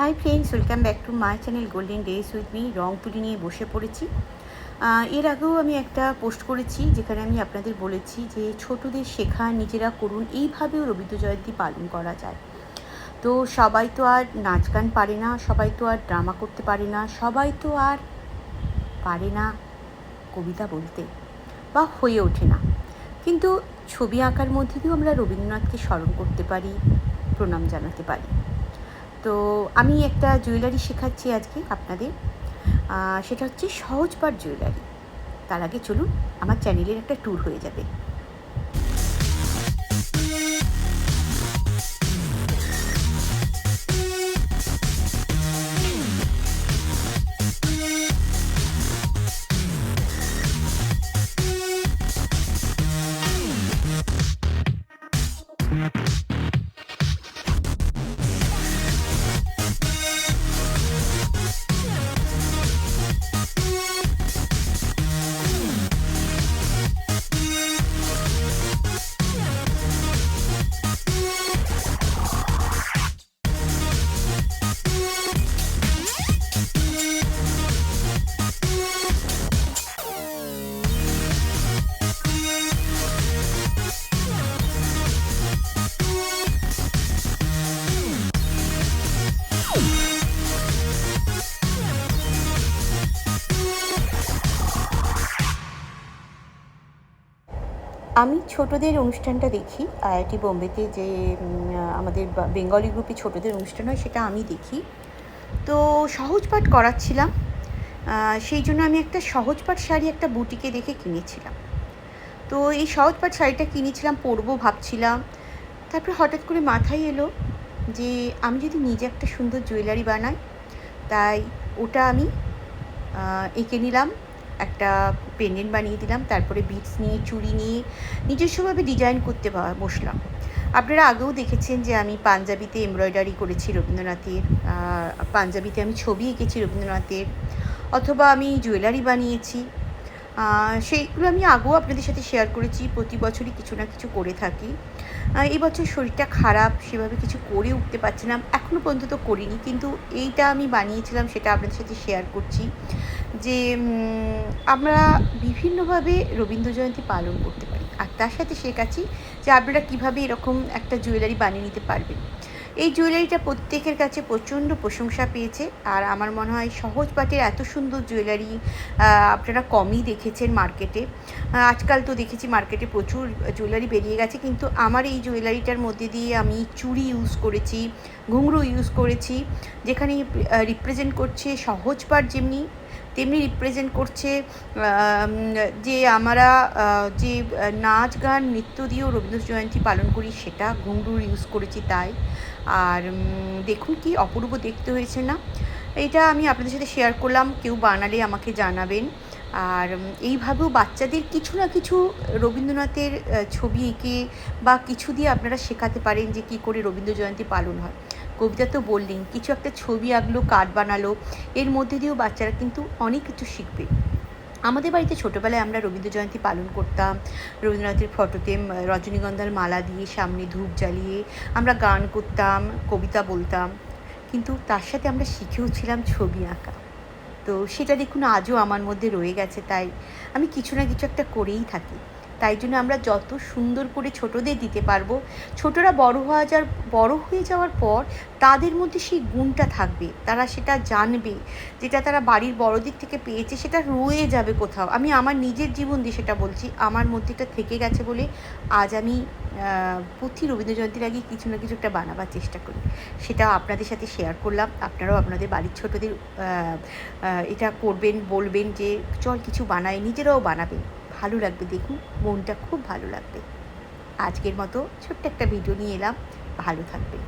Hi friends welcome back to my channel golden days with me রং তুলি নিয়ে বসে পড়েছি। এর আগেও আমি একটা পোস্ট করেছি, যেখানে আমি আপনাদের বলেছি যে ছোটদের শেখা নিজেরা করুন, এইভাবেও রবীন্দ্র জয়ন্তী পালন করা যায়। তো সবাই তো আর নাচ গান পারে না, সবাই তো আর ড্রামা করতে পারে না, সবাই তো আর পারে না কবিতা বলতে বা হয়ে ওঠে না। কিন্তু ছবি আঁকার মধ্যে দিয়েও আমরা রবীন্দ্রনাথকে স্মরণ করতে পারি, প্রণাম জানাতে পারি। তো আমি একটা জুয়েলারি শেখাচ্ছি আজকে আপনাদের। সেটা হচ্ছে সহজপাট জুয়েলারি। তার আগে চলুন, আমার চ্যানেলের একটা ট্যুর হয়ে যাবে। আমি ছোটদের অনুষ্ঠানটা দেখি, আইআইটি বোম্বেতে যে আমাদের বেঙ্গলি গ্রুপে ছোটদের অনুষ্ঠান হয় সেটা আমি দেখি। তো সহজ পাঠ করাচ্ছিলাম সেই জন্য আমি একটা সহজ পাঠ শাড়ি একটা বুটিকে দেখে কিনেছিলাম। তো এই সহজ পাঠ শাড়িটা কিনেছিলাম, পরবো ভাবছিলাম, তারপরে হঠাৎ করে মাথায় এলো যে, আমি যদি নিজে একটা সুন্দর জুয়েলারি বানাই, তাই ওটা আমি এঁকে নিলাম একটা পেন্ডেন্ট বানিয়ে দিলাম তারপরে বিটস নিয়ে চুড়ি নিয়ে নিজস্বভাবে ডিজাইন করতে বসলাম। আপনারা আগেও দেখেছেন যে আমি পাঞ্জাবিতে এমব্রয়ডারি করেছি রবীন্দ্রনাথের পাঞ্জাবিতে আমি ছবি এঁকেছি রবীন্দ্রনাথের অথবা আমি জুয়েলারি বানিয়েছি। সেইগুলো আমি আগেও আপনাদের সাথে শেয়ার করেছি প্রতি বছরই কিছু না কিছু করে থাকি। আহ, এই বছর শরীরটা খারাপ সেভাবে কিছু করে উঠতে পারছিলাম এখনও পর্যন্ত তো করিনি কিন্তু এইটা আমি বানিয়েছিলাম সেটা আপনাদের সাথে শেয়ার করছি। যে আমরা বিভিন্নভাবে রবীন্দ্র জয়ন্তী পালন করতে পারি। আর তার সাথে শেখাচ্ছি যে, আপনারা কীভাবে এরকম একটা জুয়েলারি বানিয়ে নিতে পারবেন। এই জুয়েলারিটা প্রত্যেকের কাছে প্রচণ্ড প্রশংসা পেয়েছে। আর আমার মনে হয় সহজ পাটের এত সুন্দর জুয়েলারি আপনারা কমই দেখেছেন মার্কেটে। আজকাল তো দেখেছি মার্কেটে প্রচুর জুয়েলারি বেরিয়ে গেছে। কিন্তু আমার এই জুয়েলারিটার মধ্যে দিয়ে আমি চুড়ি ইউজ করেছি, ঘুঙরু ইউজ করেছি, যেখানে রিপ্রেজেন্ট করছে সহজ পাট যেমনি তেমনি রিপ্রেজেন্ট করছে যে আমরা যে নাচ গান, নৃত্য দিয়েও রবীন্দ্র জয়ন্তী পালন করি, সেটা ঘুঙরুর ইউজ করেছি তাই। আর দেখুন কি অপূর্ব দেখতে হয়েছে না। এটা আমি আপনাদের সাথে শেয়ার করলাম, কেউ বানালে আমাকে জানাবেন। আর এইভাবেও বাচ্চাদের কিছু না কিছু রবীন্দ্রনাথের ছবি এঁকে বা কিছু দিয়ে আপনারা শেখাতে পারেন যে কী করে রবীন্দ্র জয়ন্তী পালন হয়। কবিতা তো বললেন কিছু একটা ছবি আঁকলো, কার্ড বানালো, এর মধ্যে দিয়েও বাচ্চারা কিন্তু অনেক কিছু শিখবে। আমাদের বাড়িতে ছোটোবেলায় আমরা রবীন্দ্র জয়ন্তী পালন করতাম, রবীন্দ্রনাথের ফটোতে রজনীগন্ধার মালা দিয়ে সামনে ধূপ জ্বালিয়ে আমরা গান করতাম, কবিতা বলতাম, কিন্তু তার সাথে আমরা শিখেও ছিলাম ছবি আঁকা। তো সেটা দেখুন আজও আমার মধ্যে রয়ে গেছে, তাই আমি কিছু না কিছু একটা করেই থাকি। তাই জন্য আমরা যত সুন্দর করে ছোটদের দিতে পারব, ছোটরা বড় হওয়া যাওয়ার বড় হয়ে যাওয়ার পর তাদের মধ্যে সেই গুণটা থাকবে। তারা সেটা জানবে, যেটা তারা বাড়ির বড়দিক থেকে পেয়েছে সেটা রয়ে যাবে কোথাও। আমি আমার নিজের জীবন দিয়ে সেটা বলছি, আমার মধ্যে এটা থেকে গেছে বলে আজ আমি প্রতি রবীন্দ্র জয়ন্তীর আগে কিছু না কিছু একটা বানাবার চেষ্টা করি। সেটা আপনাদের সাথে শেয়ার করলাম। আপনারাও আপনাদের বাড়ির ছোটদের এটা করবেন, বলবেন যে, চল কিছু বানাই, নিজেরাও বানাবেন। ভালো লাগবে দেখুন, মনটা খুব ভালো লাগবে। আজকের মতো ছোট্ট একটা ভিডিও নিয়ে এলাম। ভালো থাকবেন।